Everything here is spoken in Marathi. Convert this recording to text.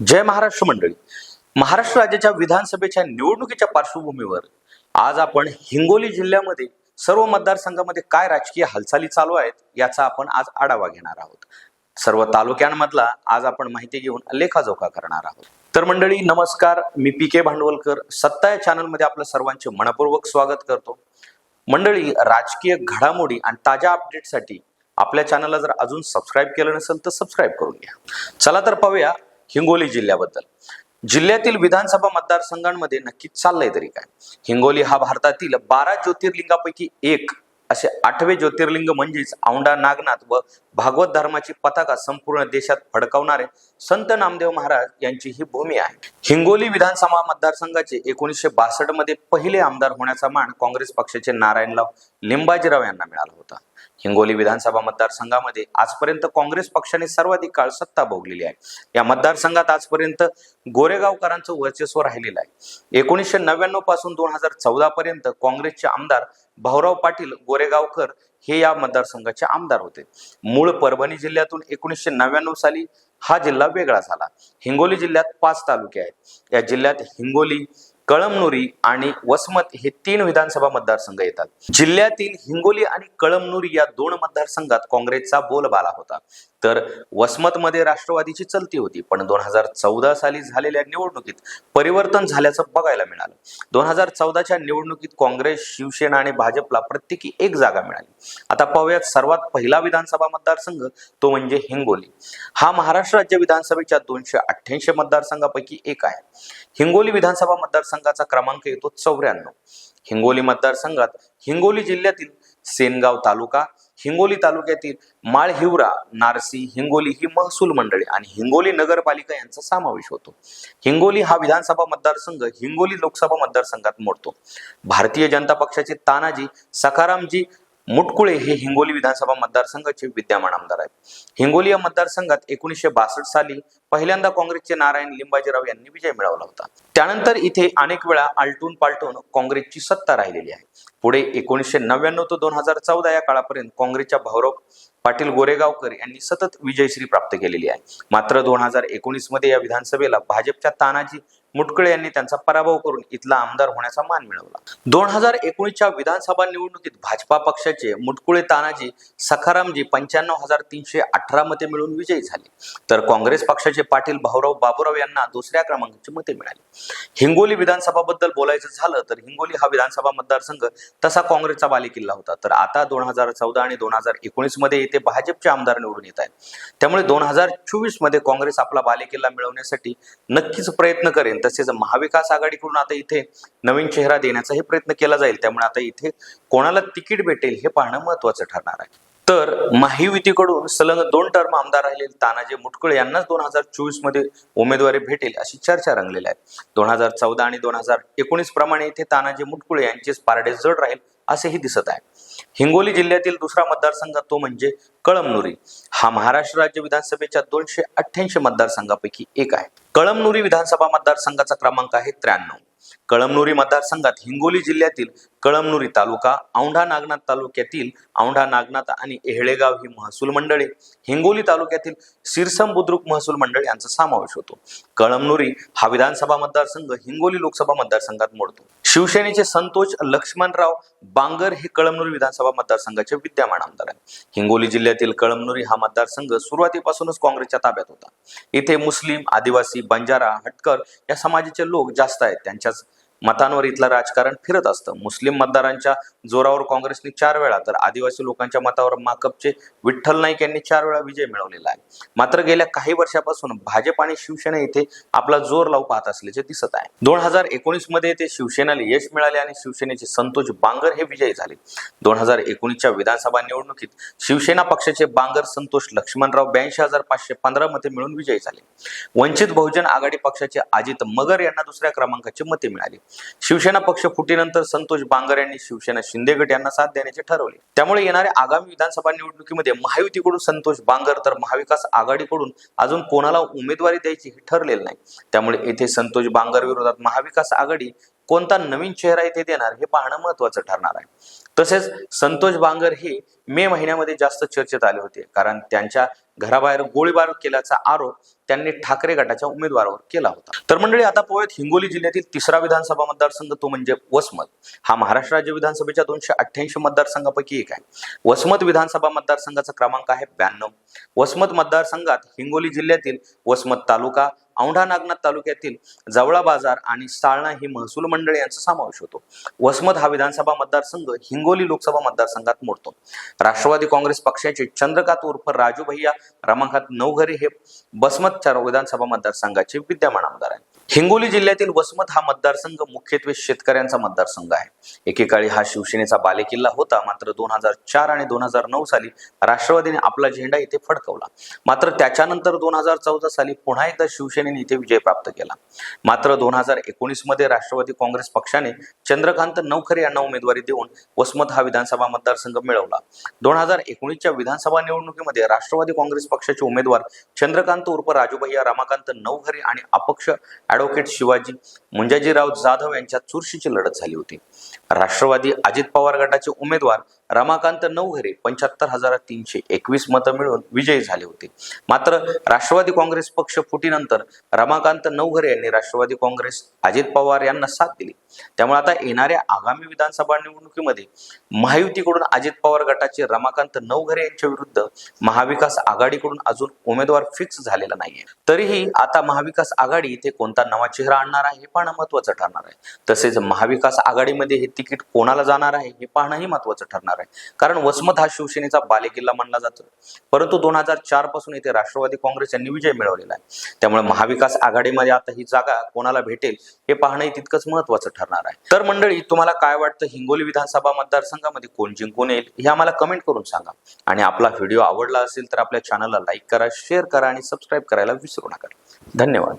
जय महाराष्ट्र मंडळी. महाराष्ट्र राज्याच्या विधानसभेच्या निवडणुकीच्या पार्श्वभूमीवर आज आपण हिंगोली जिल्ह्यामध्ये सर्व मतदारसंघामध्ये काय राजकीय हालचाली चालू आहेत याचा आपण आज आढावा घेणार आहोत. सर्व तालुक्यांमधला आज आपण माहिती घेऊन लेखाजोखा करणार आहोत. तर मंडळी नमस्कार. मी पी के भांडवलकर. सत्ता या चॅनलमध्ये आपलं सर्वांचे मनपूर्वक स्वागत करतो. मंडळी राजकीय घडामोडी आणि ताज्या अपडेटसाठी आपल्या चॅनलला जर अजून सबस्क्राईब केलं नसेल तर सबस्क्राईब करून घ्या. चला तर पाहूया हिंगोली जिल्ह्याबद्दल. जिल्ह्यातील विधानसभा मतदारसंघांमध्ये नक्की चाललंय तरी काय. हिंगोली हा भारतातील बारा ज्योतिर्लिंगापैकी एक. असे आठवे ज्योतिर्लिंग म्हणजेच औंढा नागनाथ व भागवत धर्माची पताका संपूर्ण देशात फडकावणारे संत नामदेव महाराज यांची ही भूमी आहे. हिंगोली विधानसभा मतदारसंघाचे एकोणीसशे बासष्टमध्ये पहिले आमदार होण्याचा मान काँग्रेस पक्षाचे नारायणराव लिंबाजीराव यांना मिळाला होता. हिंगोली विधानसभा मतदारसंघामध्ये आजपर्यंत काँग्रेस पक्षाने सर्वाधिक काळ सत्ता भोगलेली आहे. या मतदारसंघात आजपर्यंत गोरेगावकरांचं वर्चस्व राहिलेलं आहे. एकोणीसशे नव्याण्णवपासून दोन हजार चौदा पर्यंत काँग्रेसचे आमदार भाऊराव पाटील गोरेगावकर हे या मतदारसंघाचे आमदार होते. मूळ परभणी जिल्ह्यातून एकोणीसशे नव्याण्णव साली हा जिल्हा वेगळा झाला. हिंगोली जिल्ह्यात पाच तालुके आहेत. या जिल्ह्यात हिंगोली कळमनुरी आणि वसमत हे तीन विधानसभा मतदारसंघ येतात. जिल्ह्यातील हिंगोली आणि कळमनुरी या दोन मतदारसंघात काँग्रेसचा बोलबाला होता. तर वसमतमध्ये राष्ट्रवादीची चलती होती पण दोन हजार चौदा साली झालेल्या निवडणुकीत परिवर्तन झाल्याचं बघायला मिळालं. दोन हजार चौदाच्या निवडणुकीत काँग्रेस शिवसेना आणि भाजपला प्रत्येकी एक जागा मिळाली. आता पाहूयात सर्वात पहिला विधानसभा मतदारसंघ तो म्हणजे हिंगोली. हा महाराष्ट्र राज्य विधानसभेच्या दोनशे अठ्ठ्याऐंशी मतदारसंघापैकी एक आहे. हिंगोली विधानसभा मतदारसंघ मतदारसंघाचा क्रमांक येतो चौऱ्याण्णव. हिंगोली मतदारसंघात हिंगोली जिल्ह्यातील सेनगाव तालुका हिंगोली तालुक्यातील माळहिवरा नारसी हिंगोली ही महसूल मंडळे आणि हिंगोली नगरपालिका यांचा समावेश होतो. हिंगोली हा विधानसभा मतदारसंघ हिंगोली लोकसभा मतदारसंघात मोडतो. भारतीय जनता पक्षाचे तानाजी सखारामजी मुटकुळे हे हिंगोली विधानसभा मतदारसंघाचे विद्यमान आमदार आहेत. हिंगोली या मतदारसंघात एकोणीसशे बासष्ट साली पहिल्यांदा काँग्रेसचे नारायण लिंबाजीराव यांनी विजय मिळवला होता. त्यानंतर इथे अनेक वेळा आलटून पालटून काँग्रेसची सत्ता राहिलेली आहे. पुढे एकोणीसशे नव्याण्णव ते दोन हजार चौदा या काळापर्यंत काँग्रेसच्या भाऊराव पाटील गोरेगावकर यांनी सतत विजयश्री प्राप्त केलेली आहे. मात्र दोन हजार एकोणीसमध्ये या विधानसभेला भाजपच्या तानाजी मुटकुळे यांनी त्यांचा पराभव करून इथला आमदार होण्याचा मान मिळवला. दोन हजार एकोणीसच्या विधानसभा निवडणुकीत भाजपा पक्षाचे मुटकुळे तानाजी सखारामजी पंच्याण्णव हजार तीनशे अठरा मते मिळून विजयी झाले. तर काँग्रेस पक्षाचे पाटील भाऊराव बाबूराव यांना दुसऱ्या क्रमांकाची मते मिळाली. हिंगोली विधानसभाबद्दल बोलायचं झालं तर हिंगोली हा विधानसभा मतदारसंघ तसा काँग्रेसचा बालेकिल्ला होता. तर आता दोन हजार चौदा आणि दोन हजार एकोणीसमध्ये येथे भाजपचे आमदार निवडून येत आहेत. त्यामुळे दोन हजार चोवीसमध्ये काँग्रेस आपला बालेकिल्ला मिळवण्यासाठी नक्कीच प्रयत्न करेन. तसेच महाविकास आघाडीकडून आता इथे नवीन चेहरा देण्याचाही प्रयत्न केला जाईल. त्यामुळे आता इथे कोणाला तिकीट भेटेल हे पाहणं महत्वाचं ठरणार आहे. तर महायुतीकडून सलग दोन टर्म आमदार राहिलेले तानाजी मुटकुळे यांनाच दोन हजार चोवीसमध्ये उमेदवारी भेटेल अशी चर्चा रंगलेली आहे. दोन हजार चौदा आणि दोन हजार एकोणीस प्रमाणे इथे तानाजी मुटकुळे यांचेच पारडे जड राहील असेही दिसत आहे. हिंगोली जिल्ह्यातील दुसरा मतदारसंघ तो म्हणजे कळमनुरी. हा महाराष्ट्र राज्य विधानसभेच्या दोनशे अठ्ठ्याऐंशी मतदारसंघापैकी एक आहे. कळमनुरी विधानसभा मतदारसंघाचा क्रमांक आहे त्र्याण्णव. कळमनुरी मतदारसंघात हिंगोली जिल्ह्यातील कळमनुरी तालुका औंढा नागनाथ तालुक्यातील औंढा नागनाथ आणि एहळेगाव ही महसूल मंडळे. हिंगोली तालुक्यातील सिरसम बुद्रुक महसूल मंडळ यांचा समावेश होतो. कळमनुरी हा विधानसभा मतदारसंघ हिंगोली लोकसभा मतदारसंघात मोडतो. शिवसेनेचे संतोष लक्ष्मणराव बांगर हे कळमनुरी विधानसभा मतदारसंघाचे विद्यमान आमदार आहेत. हिंगोली जिल्ह्यातील कळमनुरी हा मतदारसंघ सुरुवातीपासूनच काँग्रेसच्या ताब्यात होता. इथे मुस्लिम आदिवासी बंजारा हटकर या समाजाचे लोक जास्त आहेत. त्यांच्याच मतांवर इथलं राजकारण फिरत असतं. मुस्लिम मतदारांच्या जोरावर काँग्रेसने चार वेळा तर आदिवासी लोकांच्या मतावर माकपचे विठ्ठल नाईक यांनी चार वेळा विजय मिळवलेला आहे. मात्र गेल्या काही वर्षापासून भाजप आणि शिवसेना इथे आपला जोर लावू पाहत असल्याचे दिसत आहे. दोन हजार एकोणीसमध्ये येथे शिवसेनेला यश मिळाले आणि शिवसेनेचे संतोष बांगर हे विजयी झाले. दोन हजार एकोणीसच्या विधानसभा निवडणुकीत शिवसेना पक्षाचे बांगर संतोष लक्ष्मणराव ब्याऐंशी हजार पाचशे पंधरा मते मिळून विजयी झाले. वंचित बहुजन आघाडी पक्षाचे अजित मगर यांना दुसऱ्या क्रमांकाचे मते मिळाली. शिवसेना पक्ष फुटीनंतर संतोष बांगर यांनी शिवसेना शिंदे गट यांना साथ देण्याचे ठरवले. त्यामुळे येणाऱ्या आगामी विधानसभा निवडणुकीमध्ये महायुतीकडून संतोष बांगर तर महाविकास आघाडीकडून अजून कोणाला उमेदवारी द्यायची हे ठरलेलं नाही. त्यामुळे येथे संतोष बांगर विरोधात महाविकास आघाडी कोणता नवीन चेहरा इथे देणार हे पाहणं महत्वाचं ठरणार आहे. तसेच संतोष बांगर हे मे महिन्यामध्ये जास्त चर्चेत आले होते. कारण त्यांच्या घराबाहेर गोळीबार केल्याचा आरोप त्यांनी ठाकरे गटाच्या उमेदवारावर केला होता. तर मंडळी आता पाहूयात हिंगोली जिल्ह्यातील तिसरा विधानसभा मतदारसंघ तो म्हणजे वसमत. हा महाराष्ट्र राज्य विधानसभेच्या दोनशे अठ्ठ्याऐंशी मतदारसंघापैकी एक आहे. वसमत विधानसभा मतदारसंघाचा क्रमांक आहे ब्याण्णव. वसमत मतदारसंघात हिंगोली जिल्ह्यातील वसमत तालुका औंढा नागनाथ तालुक्यातील जवळा बाजार आणि साळणा ही महसूल मंडळ यांचा समावेश होतो. वसमत हा विधानसभा मतदारसंघ हिंगोली लोकसभा मतदारसंघात मोडतो. राष्ट्रवादी काँग्रेस पक्षाचे चंद्रकांत उर्फ राजू भैया रमाकांत नवघरे हे बसमतच्या विधानसभा मतदारसंघाचे विद्यमान आमदार आहेत. हिंगोली जिल्ह्यातील वसमत हा मतदारसंघ मुख्यत्वे शेतकऱ्यांचा मतदारसंघ आहे. एकेकाळी हा शिवसेनेचा बालेकिल्ला होता. मात्र दोन हजार चार आणि दोन हजार नऊ साली राष्ट्रवादीने आपला झेंडा इथे फडकवला. मात्र त्याच्यानंतर दोन हजार चौदा साली पुन्हा एकदा शिवसेनेने इथे विजय प्राप्त केला. मात्र दोन हजार एकोणीसमध्ये राष्ट्रवादी काँग्रेस पक्षाने चंद्रकांत नवखरे यांना उमेदवारी देऊन वसमत हा विधानसभा मतदारसंघ मिळवला. दोन हजार एकोणीसच्या विधानसभा निवडणुकीमध्ये राष्ट्रवादी काँग्रेस पक्षाचे उमेदवार चंद्रकांत उर्फ राजूभैया रमाकांत नवखरे आणि अपक्ष ॲडव्होकेट शिवाजी मुंजाजीराव जाधव यांच्यात चुरशीची लढत झाली होती. राष्ट्रवादी अजित पवार गटाचे उमेदवार रमाकांत नवघरे पंच्याहत्तर हजार तीनशे एकवीस मतं मिळवून विजयी झाले होते. मात्र राष्ट्रवादी काँग्रेस पक्ष फुटीनंतर रमाकांत नवघरे यांनी राष्ट्रवादी काँग्रेस अजित पवार यांना साथ दिली. त्यामुळे आता येणाऱ्या आगामी विधानसभा निवडणुकीमध्ये महायुतीकडून अजित पवार गटाचे रमाकांत नवघरे यांच्या विरुद्ध महाविकास आघाडीकडून अजून उमेदवार फिक्स झालेला नाहीये. तरीही आता महाविकास आघाडी इथे कोणता नवा चेहरा आणणार आहे हे पाहणं महत्वाचं ठरणार आहे. तसेच महाविकास आघाडीमध्ये हे तिकीट कोणाला जाणार आहे हे पाहणंही महत्वाचं ठरणार आहे. कारण वसमत हा शिवसेनेचा बालेकिल्ला मानला जातो. परंतु दोन हजार चारपासून इथे राष्ट्रवादी काँग्रेस यांनी विजय मिळवलेला आहे. त्यामुळे महाविकास आघाडीमध्ये आता ही जागा कोणाला भेटेल हे पाहणंही तितकंच महत्वाचं ठरणार आहे. तर मंडळी तुम्हाला काय वाटतं? हिंगोली विधानसभा मतदारसंघामध्ये कोण जिंकून येईल? हे आम्हाला कमेंट करून सांगा. आणि आपला व्हिडिओ आवडला असेल तर आपल्या चॅनलला लाईक करा शेअर करा आणि सबस्क्राईब करायला विसरू नका. धन्यवाद.